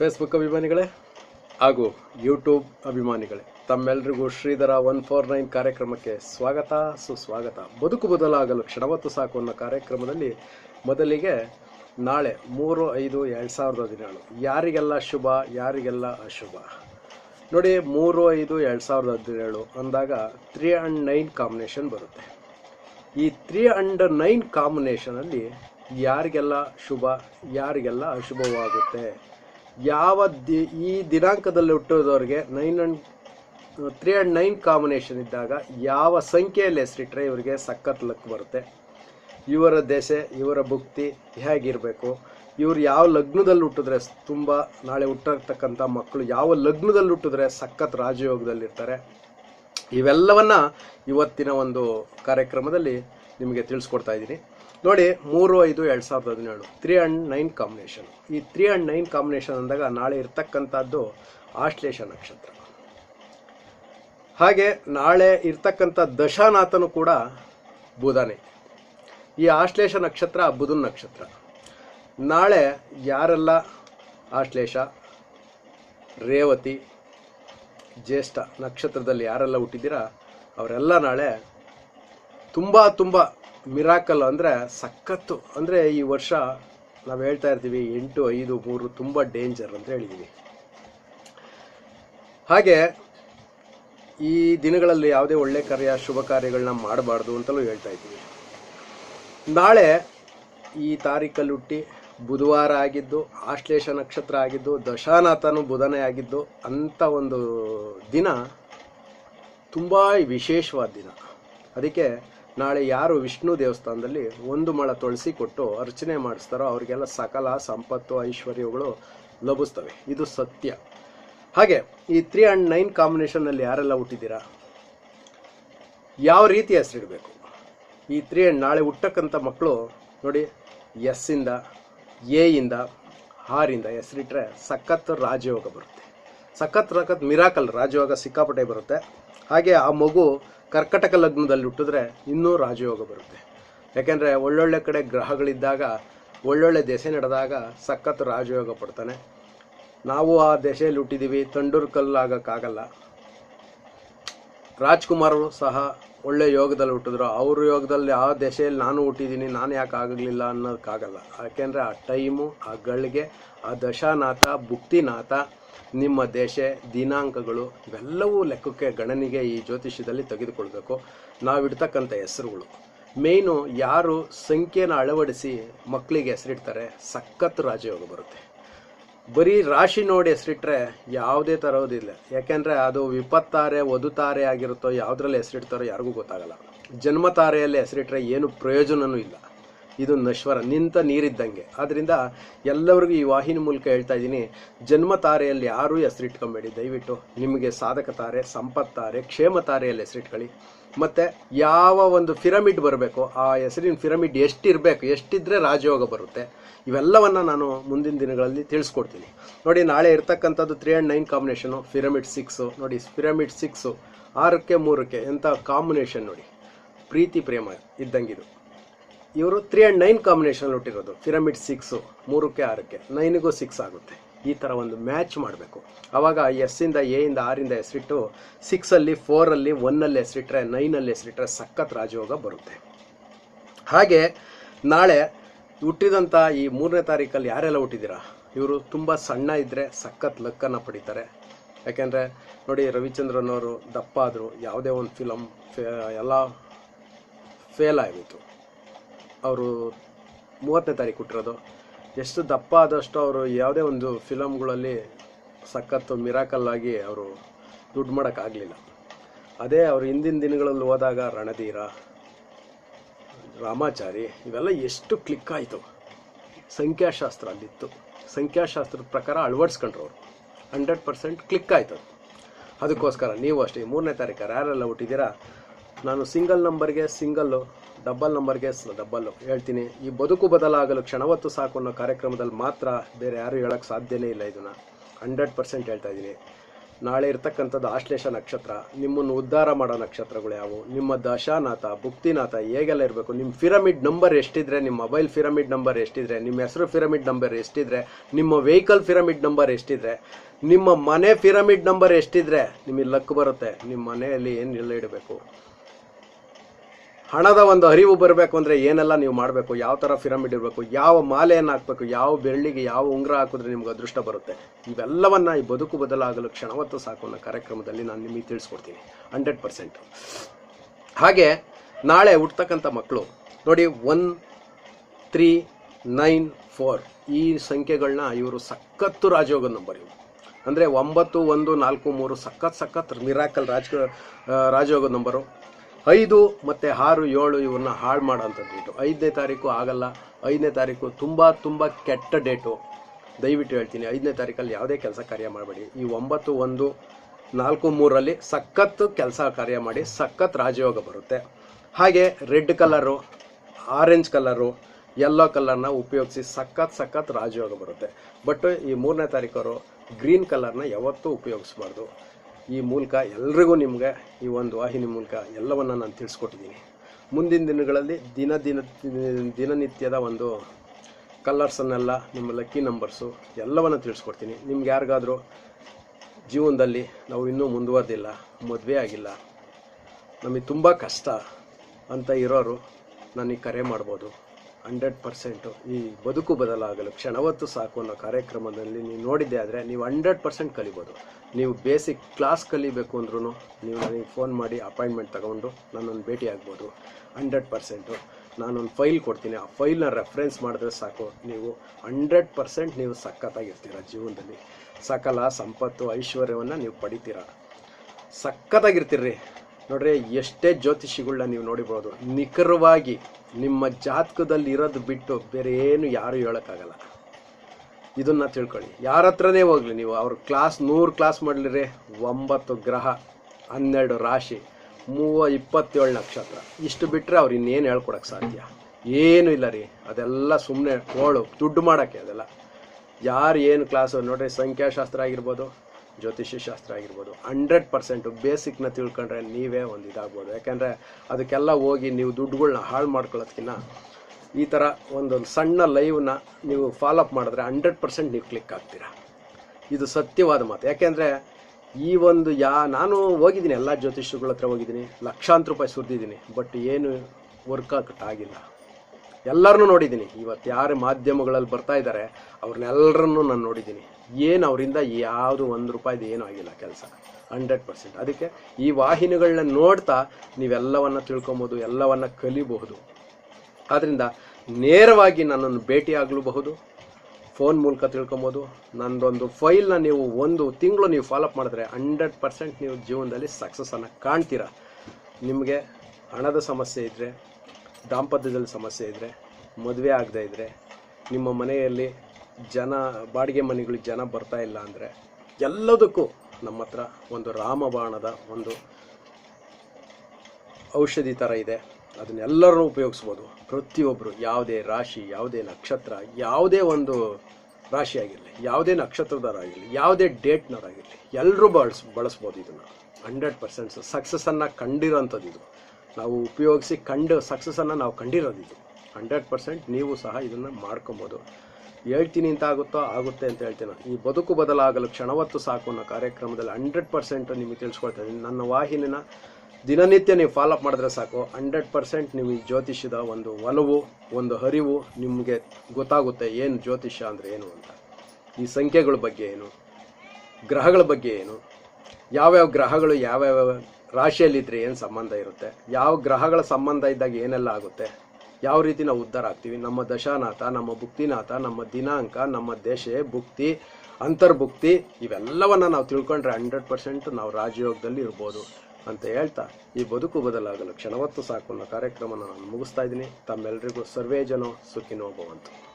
Facebook ಅಭಿಮಾನಿಗಳೇ ಹಾಗೂ YouTube ಅಭಿಮಾನಿಗಳೇ ತಮ್ಮೆಲ್ಲರಿಗೂ Shridhara one four nine ಕಾರ್ಯಕ್ರಮಕ್ಕೆ ಸ್ವಾಗತ, ಸುಸ್ವಾಗತ. ಬದುಕು ಬದಲಾಗಲು ಕ್ಷಣವತ್ತು ಸಾಕು ಅನ್ನೋ ಕಾರ್ಯಕ್ರಮದಲ್ಲಿ ಮೊದಲಿಗೆ ನಾಳೆ ಮೂರು ಐದು ಎರಡು ಸಾವಿರದ ಹದಿನೇಳು. ಯಾರಿಗೆಲ್ಲ ಶುಭ, ಯಾರಿಗೆಲ್ಲ ಅಶುಭ? ನೋಡಿ, ಮೂರು ಐದು ಎರಡು ಸಾವಿರದ ಹದಿನೇಳು ಅಂದಾಗ ತ್ರೀ ಅಂಡ್ ನೈನ್ ಕಾಂಬಿನೇಷನ್ ಬರುತ್ತೆ. ಈ ತ್ರೀ ಅಂಡ್ ನೈನ್ ಕಾಂಬಿನೇಷನಲ್ಲಿ ಯಾರಿಗೆಲ್ಲ ಶುಭ, ಯಾರಿಗೆಲ್ಲ ಅಶುಭವಾಗುತ್ತೆ? ಯಾವ ದಿ, ಈ ದಿನಾಂಕದಲ್ಲಿ ಹುಟ್ಟಿದವ್ರಿಗೆ nine and three and nine combination ಇದ್ದಾಗ ಯಾವ ಸಂಖ್ಯೆಯಲ್ಲಿ ಹೆಸರಿಟ್ರೆ ಇವರಿಗೆ ಸಖತ್ ಲಕ್ ಬರುತ್ತೆ. ಇವರ ದೆಸೆ, ಇವರ ಭುಕ್ತಿ ಹೇಗಿರಬೇಕು? ಇವರು ಯಾವ ಲಗ್ನದಲ್ಲಿ ಹುಟ್ಟಿದ್ರೆ ತುಂಬ ನಾಳೆ ಹುಟ್ಟಿರ್ತಕ್ಕಂಥ ಮಕ್ಕಳು ಯಾವ ಲಗ್ನದಲ್ಲಿ ಹುಟ್ಟಿದ್ರೆ ಸಖತ್ ರಾಜಯೋಗದಲ್ಲಿರ್ತಾರೆ ಇವೆಲ್ಲವನ್ನು ಇವತ್ತಿನ ಒಂದು ಕಾರ್ಯಕ್ರಮದಲ್ಲಿ ನಿಮಗೆ ತಿಳಿಸ್ಕೊಡ್ತಾ ಇದ್ದೀನಿ. ನೋಡಿ, ಮೂರು, ಐದು, ಎರಡು ಸಾವಿರದ ಹದಿನೇಳು. ತ್ರೀ ಆ್ಯಂಡ್ ನೈನ್ ಕಾಂಬಿನೇಷನ್ ಈ ತ್ರೀ ಆ್ಯಂಡ್ ನೈನ್ ಕಾಂಬಿನೇಷನ್ ಅಂದಾಗ ನಾಳೆ ಇರ್ತಕ್ಕಂಥದ್ದು ಆಶ್ಲೇಷ ನಕ್ಷತ್ರ. ಹಾಗೆ ನಾಳೆ ಇರ್ತಕ್ಕಂಥ ದಶಾನಾಥನು ಕೂಡ ಬುಧನೇ. ಈ ಆಶ್ಲೇಷ ನಕ್ಷತ್ರ ಬುಧನ ನಕ್ಷತ್ರ. ನಾಳೆ ಯಾರೆಲ್ಲ ಆಶ್ಲೇಷ? ರೇವತಿ, ಜ್ಯೇಷ್ಠ ನಕ್ಷತ್ರದಲ್ಲಿ ಯಾರೆಲ್ಲ ಹುಟ್ಟಿದ್ದೀರಾ, ಅವರೆಲ್ಲ ನಾಳೆ ತುಂಬ ತುಂಬ ಮಿರಾಕಲ್ ಅಂದರೆ ಸಖತ್ತು. ಅಂದರೆ ಈ ವರ್ಷ ನಾವು ಹೇಳ್ತಾ ಇರ್ತೀವಿ, ಎಂಟು, ಐದು, ಮೂರು ತುಂಬ ಡೇಂಜರ್ ಅಂತ ಹೇಳಿದ್ದೀವಿ ಹಾಗೆ ಈ ದಿನಗಳಲ್ಲಿ ಯಾವುದೇ ಒಳ್ಳೆ ಕಾರ್ಯ, ಶುಭ ಕಾರ್ಯಗಳನ್ನ ಮಾಡಬಾರ್ದು ಅಂತಲೂ ಹೇಳ್ತಾ ಇದ್ದೀವಿ ನಾಳೆ ಈ ತಾರೀಕಲ್ಲಿ ಹುಟ್ಟಿ ಬುಧವಾರ ಆಗಿದ್ದು, ಆಶ್ಲೇಷ ನಕ್ಷತ್ರ ಆಗಿದ್ದು, ದಶಾನಾಥನು ಬುಧನೇ ಆಗಿದ್ದು ಅಂಥ ಒಂದು ದಿನ ತುಂಬ ವಿಶೇಷವಾದ ದಿನ. ಅದಕ್ಕೆ ನಾಳೆ ಯಾರು ವಿಷ್ಣು ದೇವಸ್ಥಾನದಲ್ಲಿ ಒಂದು ಮಳ ತೊಳಸಿ ಕೊಟ್ಟು ಅರ್ಚನೆ ಮಾಡಿಸ್ತಾರೋ ಅವರಿಗೆಲ್ಲ ಸಕಲ ಸಂಪತ್ತು, ಐಶ್ವರ್ಯಗಳು ಲಭಿಸ್ತವೆ. ಇದು ಸತ್ಯ. ಹಾಗೆ ಈ ತ್ರೀ ಆ್ಯಂಡ್ ನೈನ್ ಕಾಂಬಿನೇಷನ್ನಲ್ಲಿ ಯಾರೆಲ್ಲ ಹುಟ್ಟಿದ್ದೀರಾ? ಯಾವ ರೀತಿ ಹೆಸರಿಡಬೇಕು? ಈ ತ್ರೀ ಆ್ಯಂಡ್ ನಾಳೆ ಹುಟ್ಟಕ್ಕಂಥ ಮಕ್ಕಳು ನೋಡಿ ಎಸ್ ಇಂದ ಎ ಇಂದ ಆರಿಂದ ಹೆಸರಿಟ್ರೆ ಸಖತ್ ರಾಜಯೋಗ ಬರುತ್ತೆ. ಸಖತ್ ಸಖತ್ ಮಿರಾಕಲ್ ರಾಜಯೋಗ ಸಿಕ್ಕಾಪಟ್ಟೆ ಬರುತ್ತೆ. ಹಾಗೆ ಆ ಮಗು ಕರ್ಕಟಕ ಲಗ್ನದಲ್ಲಿ ಹುಟ್ಟಿದ್ರೆ ಇನ್ನೂ ರಾಜಯೋಗ ಬರುತ್ತೆ. ಯಾಕೆಂದರೆ ಒಳ್ಳೊಳ್ಳೆ ಕಡೆ ಗ್ರಹಗಳಿದ್ದಾಗ, ಒಳ್ಳೊಳ್ಳೆ ದೆಸೆ ನಡೆದಾಗ ಸಖತ್ ರಾಜಯೋಗ ಪಡ್ತಾನೆ. ನಾವು ಆ ದೆಸೆಯಲ್ಲಿ ಹುಟ್ಟಿದ್ದೀವಿ ತಂಡೂರ್ಕಲ್ ಆಗೋಕ್ಕಾಗಲ್ಲ ರಾಜ್ಕುಮಾರರು ಸಹ ಒಳ್ಳೆ ಯೋಗದಲ್ಲಿ ಹುಟ್ಟಿದ್ರು. ಅವ್ರ ಯೋಗದಲ್ಲಿ ಆ ದೆಸೆಯಲ್ಲಿ ನಾನು ಹುಟ್ಟಿದ್ದೀನಿ, ನಾನು ಯಾಕೆ ಆಗಲಿಲ್ಲ ಅನ್ನೋದಕ್ಕಾಗಲ್ಲ. ಯಾಕೆಂದರೆ ಆ ಟೈಮು, ಆ ಗಳಿಗೆ, ಆ ದಶಾನಾಥ, ಭುಕ್ತಿನಾಥ, ನಿಮ್ಮ ದೇಶ ದಿನಾಂಕಗಳು ಇವೆಲ್ಲವೂ ಲೆಕ್ಕಕ್ಕೆ ಗಣನೆಗೆ ಈ ಜ್ಯೋತಿಷ್ಯದಲ್ಲಿ ತೆಗೆದುಕೊಳ್ಬೇಕು. ನಾವಿಡ್ತಕ್ಕಂಥ ಹೆಸರುಗಳು. ಮೇಯ್ನು ಯಾರು ಸಂಖ್ಯೆನ ಅಳವಡಿಸಿ ಮಕ್ಕಳಿಗೆ ಹೆಸರಿಡ್ತಾರೆ, ಸಖತ್ ರಾಜಯೋಗ ಬರುತ್ತೆ. ಬರೀ ರಾಶಿ ನೋಡಿ ಹೆಸರಿಟ್ರೆ ಯಾವುದೇ ತರೋದಿಲ್ಲ ಯಾಕೆಂದರೆ ಅದು ವಿಪತ್ತಾರೆ ವಧುತಾರೆ ಆಗಿರುತ್ತೋ, ಯಾವುದ್ರಲ್ಲಿ ಹೆಸರಿಡ್ತಾರೋ ಯಾರಿಗೂ ಗೊತ್ತಾಗಲ್ಲ. ಜನ್ಮ ತಾರೆಯಲ್ಲಿ ಹೆಸರಿಟ್ರೆ ಏನು ಪ್ರಯೋಜನವೂ ಇಲ್ಲ. ಇದು ನಶ್ವರ, ನಿಂತ ನೀರಿದ್ದಂಗೆ. ಆದ್ದರಿಂದ ಎಲ್ಲರಿಗೂ ಈ ವಾಹಿನಿ ಮೂಲಕ ಹೇಳ್ತಾ ಇದ್ದೀನಿ, ಜನ್ಮ ತಾರೆಯಲ್ಲಿ ಯಾರೂ ಹೆಸರಿಟ್ಕೊಬೇಡಿ ದಯವಿಟ್ಟು ನಿಮಗೆ ಸಾಧಕ ತಾರೆ, ಸಂಪತ್ ತಾರೆ, ಕ್ಷೇಮ ತಾರೆಯಲ್ಲಿ ಹೆಸರಿಟ್ಕೊಳ್ಳಿ ಮತ್ತು ಯಾವ ಒಂದು ಪಿರಮಿಡ್ ಬರಬೇಕು, ಆ ಹೆಸರಿನ ಪಿರಮಿಡ್ ಎಷ್ಟಿರಬೇಕು, ಎಷ್ಟಿದ್ರೆ ರಾಜಯೋಗ ಬರುತ್ತೆ, ಇವೆಲ್ಲವನ್ನು ನಾನು ಮುಂದಿನ ದಿನಗಳಲ್ಲಿ ತಿಳಿಸ್ಕೊಡ್ತೀನಿ. ನೋಡಿ, ನಾಳೆ ಇರ್ತಕ್ಕಂಥದ್ದು three and nine combination pyramid six ನೋಡಿ ಪಿರಮಿಡ್ ಸಿಕ್ಸು ಆರಕ್ಕೆ ಮೂರಕ್ಕೆ ಎಂಥ ಕಾಂಬಿನೇಷನ್ ನೋಡಿ. ಪ್ರೀತಿ, ಪ್ರೇಮ ಇದ್ದಂಗಿದು. ಇವರು ತ್ರೀ ಆ್ಯಂಡ್ ನೈನ್ ಕಾಂಬಿನೇಷನ್ ಹುಟ್ಟಿರೋದು. ಪಿರಮಿಡ್ ಸಿಕ್ಸು ಮೂರಕ್ಕೆ ಆರಕ್ಕೆ. ನೈನಿಗೂ ಸಿಕ್ಸ್ ಆಗುತ್ತೆ. ಈ ಥರ ಒಂದು ಮ್ಯಾಚ್ ಮಾಡಬೇಕು. ಆವಾಗ ಎಸ್ಸಿಂದ ಎ ಇಂದ ಆರಿಂದ ಹೆಸರಿಟ್ಟು ಸಿಕ್ಸಲ್ಲಿ ಫೋರಲ್ಲಿ ಒನ್ನಲ್ಲಿ ಹೆಸರಿಟ್ರೆ ನೈನಲ್ಲಿ ಹೆಸರಿಟ್ರೆ ಸಖತ್ ರಾಜಯೋಗ ಬರುತ್ತೆ. ಹಾಗೆ ನಾಳೆ ಹುಟ್ಟಿದಂಥ ಈ ಮೂರನೇ ತಾರೀಕಲ್ಲಿ ಯಾರೆಲ್ಲ ಹುಟ್ಟಿದ್ದೀರಾ? ಇವರು ತುಂಬ ಸಣ್ಣ ಇದ್ದರೆ ಸಖತ್ ಲಕ್ಕನ್ನು ಪಡಿತಾರೆ. ಯಾಕೆಂದರೆ ನೋಡಿ ರವಿಚಂದ್ರನ್ ಅವರು ದಪ್ಪ ಆದರು, ಯಾವುದೇ ಒಂದು ಫಿಲಮ್ ಫೇ ಎಲ್ಲ ಫೇಲ್ ಆಗಿತ್ತು ಅವರು ಮೂವತ್ತನೇ ತಾರೀಕು ಹುಟ್ಟಿರೋದು ಎಷ್ಟು ದಪ್ಪ ಆದಷ್ಟು ಅವರು ಯಾವುದೇ ಒಂದು ಫಿಲಮ್ಗಳಲ್ಲಿ ಸಖತ್ತು ಮಿರಾಕಲ್ಲಾಗಿ ಅವರು ದುಡ್ಡು ಮಾಡೋಕ್ಕಾಗಲಿಲ್ಲ. ಅದೇ ಅವರು ಹಿಂದಿನ ದಿನಗಳಲ್ಲಿ ಹೋದಾಗ ರಣಧೀರ, ರಾಮಾಚಾರಿ, ಇವೆಲ್ಲ ಎಷ್ಟು ಕ್ಲಿಕ್ ಆಯಿತು. ಸಂಖ್ಯಾಶಾಸ್ತ್ರ ಅಲ್ಲಿತ್ತು. ಸಂಖ್ಯಾಶಾಸ್ತ್ರದ ಪ್ರಕಾರ ಅಳವಡಿಸ್ಕೊಂಡ್ರು ಅವರು. ಹಂಡ್ರೆಡ್ ಪರ್ಸೆಂಟ್ ಕ್ಲಿಕ್ ಆಯಿತು ಅದು. ಅದಕ್ಕೋಸ್ಕರ ನೀವು ಅಷ್ಟೇ ಮೂರನೇ ತಾರೀಕು ಯಾರೆಲ್ಲ ಹುಟ್ಟಿದ್ದೀರಾ? ನಾನು ಸಿಂಗಲ್ ನಂಬರ್ಗೆ ಸಿಂಗಲ್ಲು ಡಬ್ಬಲ್ ನಂಬರ್ಗೆ ಡಬ್ಬಲ್ಲು ಹೇಳ್ತೀನಿ. ಈ ಬದುಕು ಬದಲಾಗಲು ಕ್ಷಣವತ್ತು ಸಾಕು ಅನ್ನೋ ಕಾರ್ಯಕ್ರಮದಲ್ಲಿ ಮಾತ್ರ ಬೇರೆ ಯಾರು ಹೇಳೋಕ್ಕೆ ಸಾಧ್ಯನೇ ಇಲ್ಲ ಇದನ್ನು. ಹಂಡ್ರೆಡ್ ಪರ್ಸೆಂಟ್ ಹೇಳ್ತಾ ಇದ್ದೀನಿ. ನಾಳೆ ಇರ್ತಕ್ಕಂಥದ್ದು ಆಶ್ಲೇಷ ನಕ್ಷತ್ರ, ನಿಮ್ಮನ್ನು ಉದ್ಧಾರ ಮಾಡೋ ನಕ್ಷತ್ರಗಳು ಯಾವುವು? ನಿಮ್ಮ ದಶಾನಾಥ, ಭುಕ್ತಿನಾಥ ಹೇಗೆಲ್ಲ ಇರಬೇಕು? ನಿಮ್ಮ ಪಿರಮಿಡ್ ನಂಬರ್ ಎಷ್ಟಿದ್ರೆ, ನಿಮ್ಮ ಮೊಬೈಲ್ ಪಿರಮಿಡ್ ನಂಬರ್ ಎಷ್ಟಿದ್ರೆ, ನಿಮ್ಮ ಹೆಸರು ಪಿರಮಿಡ್ ನಂಬರ್ ಎಷ್ಟಿದ್ರೆ, ನಿಮ್ಮ ವೆಹಿಕಲ್ ಪಿರಮಿಡ್ ನಂಬರ್ ಎಷ್ಟಿದ್ರೆ, ನಿಮ್ಮ ಮನೆ ಪಿರಮಿಡ್ ನಂಬರ್ ಎಷ್ಟಿದ್ರೆ ನಿಮಗೆ ಲಕ್ ಬರುತ್ತೆ. ನಿಮ್ಮ ಮನೆಯಲ್ಲಿ ಏನು ಎಲ್ಲ ಇಡಬೇಕು? ಹಣದ ಒಂದು ಅರಿವು ಬರಬೇಕು ಅಂದರೆ ಏನೆಲ್ಲ ನೀವು ಮಾಡಬೇಕು, ಯಾವ ಥರ ಫಿರಮಿಡ್ ಇರಬೇಕು ಯಾವ ಮಾಲೆಯನ್ನು ಹಾಕಬೇಕು, ಯಾವ ಬೆಳ್ಳಿಗೆ ಯಾವ ಉಂಗುರ ಹಾಕಿದ್ರೆ ನಿಮ್ಗೆ ಅದೃಷ್ಟ ಬರುತ್ತೆ, ಇವೆಲ್ಲವನ್ನು ಈ ಬದುಕು ಬದಲಾಗಲು ಕ್ಷಣವತ್ತು ಸಾಕು ಅನ್ನೋ ಕಾರ್ಯಕ್ರಮದಲ್ಲಿ ನಾನು ನಿಮಗೆ ತಿಳಿಸ್ಕೊಡ್ತೀನಿ, ಹಂಡ್ರೆಡ್ ಪರ್ಸೆಂಟ್. ಹಾಗೆ, ನಾಳೆ ಹುಟ್ಟತಕ್ಕಂಥ ಮಕ್ಕಳು, ನೋಡಿ, ಒನ್, ತ್ರೀ, ನೈನ್, ಫೋರ್, ಈ ಸಂಖ್ಯೆಗಳನ್ನ ಇವರು ಸಖತ್ತು ರಾಜಯೋಗ ನಂಬರ್ ಇವು ಅಂದರೆ ಒಂಬತ್ತು, ಒಂದು, ನಾಲ್ಕು, ಮೂರು ಸಖತ್ ಸಖತ್ ಮಿರಾಕಲ್ ರಾಜ ರಾಜಯೋಗ ನಂಬರು. ಐದು ಮತ್ತು ಆರು ಏಳು ಇವನ್ನ ಹಾಳು ಮಾಡೋಂಥ ಡೇಟು ಐದನೇ ತಾರೀಕು ಆಗಲ್ಲ. ಐದನೇ ತಾರೀಕು ತುಂಬ ತುಂಬ ಕೆಟ್ಟ ಡೇಟು ದಯವಿಟ್ಟು ಹೇಳ್ತೀನಿ, ಐದನೇ ತಾರೀಕಲ್ಲಿ ಯಾವುದೇ ಕೆಲಸ ಕಾರ್ಯ ಮಾಡಬೇಡಿ. ಈ ಒಂಬತ್ತು, ಒಂದು, ನಾಲ್ಕು, ಮೂರರಲ್ಲಿ ಸಖತ್ತು ಕೆಲಸ ಕಾರ್ಯ ಮಾಡಿ ಸಖತ್ ರಾಜಯೋಗ ಬರುತ್ತೆ. ಹಾಗೆ red colour, orange colour yellow ಕಲರ್ನ ಉಪಯೋಗಿಸಿ ಸಖತ್ ಸಖತ್ ರಾಜಯೋಗ ಬರುತ್ತೆ. ಬಟ್ ಈ ಮೂರನೇ ತಾರೀಕವರು ಗ್ರೀನ್ ಕಲರ್ನ ಯಾವತ್ತೂ ಉಪಯೋಗಿಸ್ಬಾರ್ದು. ಈ ಮೂಲಕ ಎಲ್ರಿಗೂ ನಿಮಗೆ ಈ ಒಂದು ವಾಹಿನಿ ಮೂಲಕ ಎಲ್ಲವನ್ನು ನಾನು ತಿಳಿಸ್ಕೊಟ್ಟಿದ್ದೀನಿ. ಮುಂದಿನ ದಿನಗಳಲ್ಲಿ ದಿನ ದಿನ ದಿನನಿತ್ಯದ ಒಂದು ಕಲರ್ಸನ್ನೆಲ್ಲ, ನಿಮ್ಮ ಲಕ್ಕಿ ನಂಬರ್ಸು ಎಲ್ಲವನ್ನು ತಿಳಿಸ್ಕೊಡ್ತೀನಿ. ನಿಮ್ಗೆ ಯಾರಿಗಾದರೂ ಜೀವನದಲ್ಲಿ ನಾವು ಇನ್ನೂ ಮುಂದುವರೆದಿಲ್ಲ, ಮದುವೆ ಆಗಿಲ್ಲ, ನಮಗೆ ತುಂಬ ಕಷ್ಟ ಅಂತ ಇರೋರು ನನಗೆ ಕರೆ ಮಾಡ್ಬೋದು. ಹಂಡ್ರೆಡ್ ಪರ್ಸೆಂಟು ಈ ಬದುಕು ಬದಲಾಗಲು ಕ್ಷಣವತ್ತು ಸಾಕು ಅನ್ನೋ ಕಾರ್ಯಕ್ರಮದಲ್ಲಿ ನೀವು ನೋಡಿದ್ದೆ ಆದರೆ ನೀವು ಹಂಡ್ರೆಡ್ ಪರ್ಸೆಂಟ್ ಕಲಿಬೋದು. ನೀವು ಬೇಸಿಕ್ ಕ್ಲಾಸ್ ಕಲಿಬೇಕು ಅಂದ್ರೂ ನೀವು ನನಗೆ ಫೋನ್ ಮಾಡಿ ಅಪಾಯಿಂಟ್ಮೆಂಟ್ ತಗೊಂಡು ನನ್ನನ್ನು ಭೇಟಿ ಆಗ್ಬೋದು. ಹಂಡ್ರೆಡ್ ಪರ್ಸೆಂಟು ನಾನೊಂದು ಫೈಲ್ ಕೊಡ್ತೀನಿ. ಆ ಫೈಲ್ನ ರೆಫರೆನ್ಸ್ ಮಾಡಿದ್ರೆ ಸಾಕು. ನೀವು ಹಂಡ್ರೆಡ್ ಪರ್ಸೆಂಟ್ ನೀವು ಸಖತ್ತಾಗಿರ್ತೀರ ಜೀವನದಲ್ಲಿ. ಸಕಲ ಸಂಪತ್ತು, ಐಶ್ವರ್ಯವನ್ನು ನೀವು ಪಡಿತೀರ. ಸಖತ್ತಾಗಿರ್ತೀರ್ರಿ. ನೋಡ್ರಿ, ಎಷ್ಟೇ ಜ್ಯೋತಿಷಿಗಳನ್ನ ನೀವು ನೋಡಿಬೋದು ನಿಖರವಾಗಿ ನಿಮ್ಮ ಜಾತಕದಲ್ಲಿ ಇರೋದು ಬಿಟ್ಟು ಬೇರೆ ಏನು ಯಾರು ಹೇಳೋಕ್ಕಾಗಲ್ಲ. ಇದನ್ನ ತಿಳ್ಕೊಳ್ಳಿ. ಯಾರ ಹತ್ರನೇ ಹೋಗ್ಲಿ ನೀವು, ಅವ್ರ ಕ್ಲಾಸ್ ನೂರು ಕ್ಲಾಸ್ ಮಾಡಲಿರಿ, ಒಂಬತ್ತು ಗ್ರಹ, ಹನ್ನೆರಡು ರಾಶಿ, ಮೂವ ಇಪ್ಪತ್ತೇಳು ನಕ್ಷತ್ರ. ಇಷ್ಟು ಬಿಟ್ಟರೆ ಅವ್ರು ಇನ್ನೇನು ಹೇಳ್ಕೊಡಕ್ಕೆ ಸಾಧ್ಯ? ಏನು ಇಲ್ಲ ರೀ. ಅದೆಲ್ಲ ಸುಮ್ಮನೆ ಕೋಳು ದುಡ್ಡು ಮಾಡೋಕ್ಕೆ ಅದೆಲ್ಲ. ಯಾರು ಏನು ಕ್ಲಾಸು ನೋಡ್ರಿ, ಸಂಖ್ಯಾಶಾಸ್ತ್ರ ಆಗಿರ್ಬೋದು ಜ್ಯೋತಿಷ್ಯ ಶಾಸ್ತ್ರ ಆಗಿರ್ಬೋದು ಹಂಡ್ರೆಡ್ ಪರ್ಸೆಂಟು ಬೇಸಿಕ್ನ ತಿಳ್ಕೊಂಡ್ರೆ ನೀವೇ ಒಂದು ಇದಾಗ್ಬೋದು. ಯಾಕೆಂದರೆ ಅದಕ್ಕೆಲ್ಲ ಹೋಗಿ ನೀವು ದುಡ್ಡುಗಳ್ನ ಹಾಳು ಮಾಡ್ಕೊಳ್ಳೋದ್ಕಿನ್ನ ಈ ಥರ ಒಂದೊಂದು ಸಣ್ಣ ಲೈವ್ನ ನೀವು ಫಾಲೋಅಪ್ ಮಾಡಿದ್ರೆ ಹಂಡ್ರೆಡ್ ಪರ್ಸೆಂಟ್ ನೀವು ಕ್ಲಿಕ್ ಆಗ್ತೀರಾ. ಇದು ಸತ್ಯವಾದ ಮಾತು. ಯಾಕೆಂದರೆ ಈ ಒಂದು ಯಾ, ನಾನು ಹೋಗಿದ್ದೀನಿ, ಎಲ್ಲ ಜ್ಯೋತಿಷ್ಯಗಳ ಹತ್ರ ಹೋಗಿದ್ದೀನಿ, ಲಕ್ಷಾಂತರ ರೂಪಾಯಿ ಸುರಿದಿದ್ದೀನಿ ಬಟ್ ಏನು ವರ್ಕ್ ಆಗಿಲ್ಲ. ಎಲ್ಲರನ್ನೂ ನೋಡಿದ್ದೀನಿ. ಇವತ್ತು ಯಾರು ಮಾಧ್ಯಮಗಳಲ್ಲಿ ಬರ್ತಾ ಇದ್ದಾರೆ ಅವ್ರನ್ನೆಲ್ಲರನ್ನೂ ನಾನು ನೋಡಿದ್ದೀನಿ. ಏನು ಅವರಿಂದ ಯಾವುದು ಒಂದು ರೂಪಾಯಿದು ಏನೂ ಆಗಿಲ್ಲ ಕೆಲಸ. Hundred percent. ಅದಕ್ಕೆ ಈ ವಾಹಿನಿಗಳನ್ನ ನೋಡ್ತಾ ನೀವೆಲ್ಲವನ್ನ ತಿಳ್ಕೊಬೋದು, ಎಲ್ಲವನ್ನ ಕಲಿಬಹುದು. ಆದ್ದರಿಂದ ನೇರವಾಗಿ ನನ್ನನ್ನು ಭೇಟಿ ಆಗಲೂಬಹುದು. ಫೋನ್ ಮೂಲಕ ತಿಳ್ಕೊಬೋದು. ನಂದೊಂದು ಫೈಲ್ನ ನೀವು ಒಂದು ತಿಂಗಳು ನೀವು ಫಾಲೋಅಪ್ ಮಾಡಿದ್ರೆ ಹಂಡ್ರೆಡ್ ಪರ್ಸೆಂಟ್ ನೀವು ಜೀವನದಲ್ಲಿ ಸಕ್ಸಸ್ಸನ್ನು ಕಾಣ್ತೀರಾ. ನಿಮಗೆ ಹಣದ ಸಮಸ್ಯೆ ಇದ್ದರೆ ದಾಂಪತ್ಯದಲ್ಲಿ ಸಮಸ್ಯೆ ಇದ್ದರೆ ಮದುವೆ ಆಗದೇ ಇದ್ದರೆ ನಿಮ್ಮ ಮನೆಯಲ್ಲಿ ಜನ, ಬಾಡಿಗೆ ಮನೆಗಳಿಗೆ ಜನ ಬರ್ತಾ ಇಲ್ಲ ಅಂದರೆ ಎಲ್ಲದಕ್ಕೂ ನಮ್ಮ ಹತ್ರ ಒಂದು ರಾಮಬಾಣದ ಒಂದು ಔಷಧಿ ಥರ ಇದೆ. ಅದನ್ನೆಲ್ಲರೂ ಉಪಯೋಗಿಸ್ಬೋದು. ಪ್ರತಿಯೊಬ್ಬರು ಯಾವುದೇ ರಾಶಿ, ಯಾವುದೇ ನಕ್ಷತ್ರ, ಯಾವುದೇ ಒಂದು ರಾಶಿ ಆಗಿರಲಿ, ಯಾವುದೇ ನಕ್ಷತ್ರದವರಾಗಿರಲಿ ಯಾವುದೇ ಡೇಟ್ನವರಾಗಿರಲಿ ಎಲ್ಲರೂ ಬಳಸ್, ಬಳಸ್ಬೋದು ಇದನ್ನು. ಹಂಡ್ರೆಡ್ ಪರ್ಸೆಂಟ್ ಸಕ್ಸಸ್ಸನ್ನು ಕಂಡಿರೋಂಥದ್ದು ಇದು. ನಾವು ಉಪಯೋಗಿಸಿ ಕಂಡು ಸಕ್ಸಸನ್ನು ನಾವು ಕಂಡಿರೋದು ಇದು. ಹಂಡ್ರೆಡ್ ಪರ್ಸೆಂಟ್ ನೀವು ಸಹ ಇದನ್ನು ಮಾಡ್ಕೊಬೋದು. ಹೇಳ್ತೀನಿ ಅಂತ ಆಗುತ್ತೋ ಆಗುತ್ತೆ ಅಂತ ಹೇಳ್ತೀನಿ. ಈ ಬದುಕು ಬದಲಾಗಲು ಕ್ಷಣವತ್ತು ಸಾಕು ಅನ್ನೋ ಕಾರ್ಯಕ್ರಮದಲ್ಲಿ ಹಂಡ್ರೆಡ್ ಪರ್ಸೆಂಟ್ ನಿಮಗೆ ತಿಳಿಸ್ಕೊಳ್ತಾ ಇದ್ದೀನಿ. ನನ್ನ ವಾಹಿನಿನ ದಿನನಿತ್ಯ ನೀವು ಫಾಲೋಅಪ್ ಮಾಡಿದ್ರೆ ಸಾಕು. ಹಂಡ್ರೆಡ್ ಪರ್ಸೆಂಟ್ ನೀವು ಈ ಜ್ಯೋತಿಷ್ಯದ ಒಂದು ಒಲವು, ಒಂದು ಹರಿವು ನಿಮಗೆ ಗೊತ್ತಾಗುತ್ತೆ ಏನು ಜ್ಯೋತಿಷ್ಯ ಅಂದರೆ ಏನು ಅಂತ. ಈ ಸಂಖ್ಯೆಗಳ ಬಗ್ಗೆ ಏನು, ಗ್ರಹಗಳ ಬಗ್ಗೆ ಏನು, ಯಾವ್ಯಾವ ಗ್ರಹಗಳು, ಯಾವ್ಯಾವ ರಾಶಿಯಲ್ಲಿದ್ದರೆ ಏನು ಸಂಬಂಧ ಇರುತ್ತೆ? ಯಾವ ಗ್ರಹಗಳ ಸಂಬಂಧ ಇದ್ದಾಗ ಏನೆಲ್ಲ ಆಗುತ್ತೆ? ಯಾವ ರೀತಿ ನಾವು ಉದ್ಧಾರ ಆಗ್ತೀವಿ? ನಮ್ಮ ದಶಾನಾಥ, ನಮ್ಮ ಭುಕ್ತಿನಾಥ, ನಮ್ಮ ದಿನಾಂಕ, ನಮ್ಮ ದೇಶ, ಭುಕ್ತಿ, ಅಂತರ್ಭುಕ್ತಿ, ಇವೆಲ್ಲವನ್ನು ನಾವು ತಿಳ್ಕೊಂಡ್ರೆ ಹಂಡ್ರೆಡ್ ಪರ್ಸೆಂಟ್ ನಾವು ರಾಜಯೋಗದಲ್ಲಿ ಇರ್ಬೋದು ಅಂತ ಹೇಳ್ತಾ, ಈ ಬದುಕು ಬದಲಾಗಲು ಕ್ಷಣವತ್ತು ಸಾಕು ಅನ್ನೋ ಕಾರ್ಯಕ್ರಮನ ನಾನು ಮುಗಿಸ್ತಾ ಇದ್ದೀನಿ. ತಮ್ಮೆಲ್ಲರಿಗೂ ಸರ್ವೇ ಜನೋ ಸುಖಿನೋ ಭವಂತು.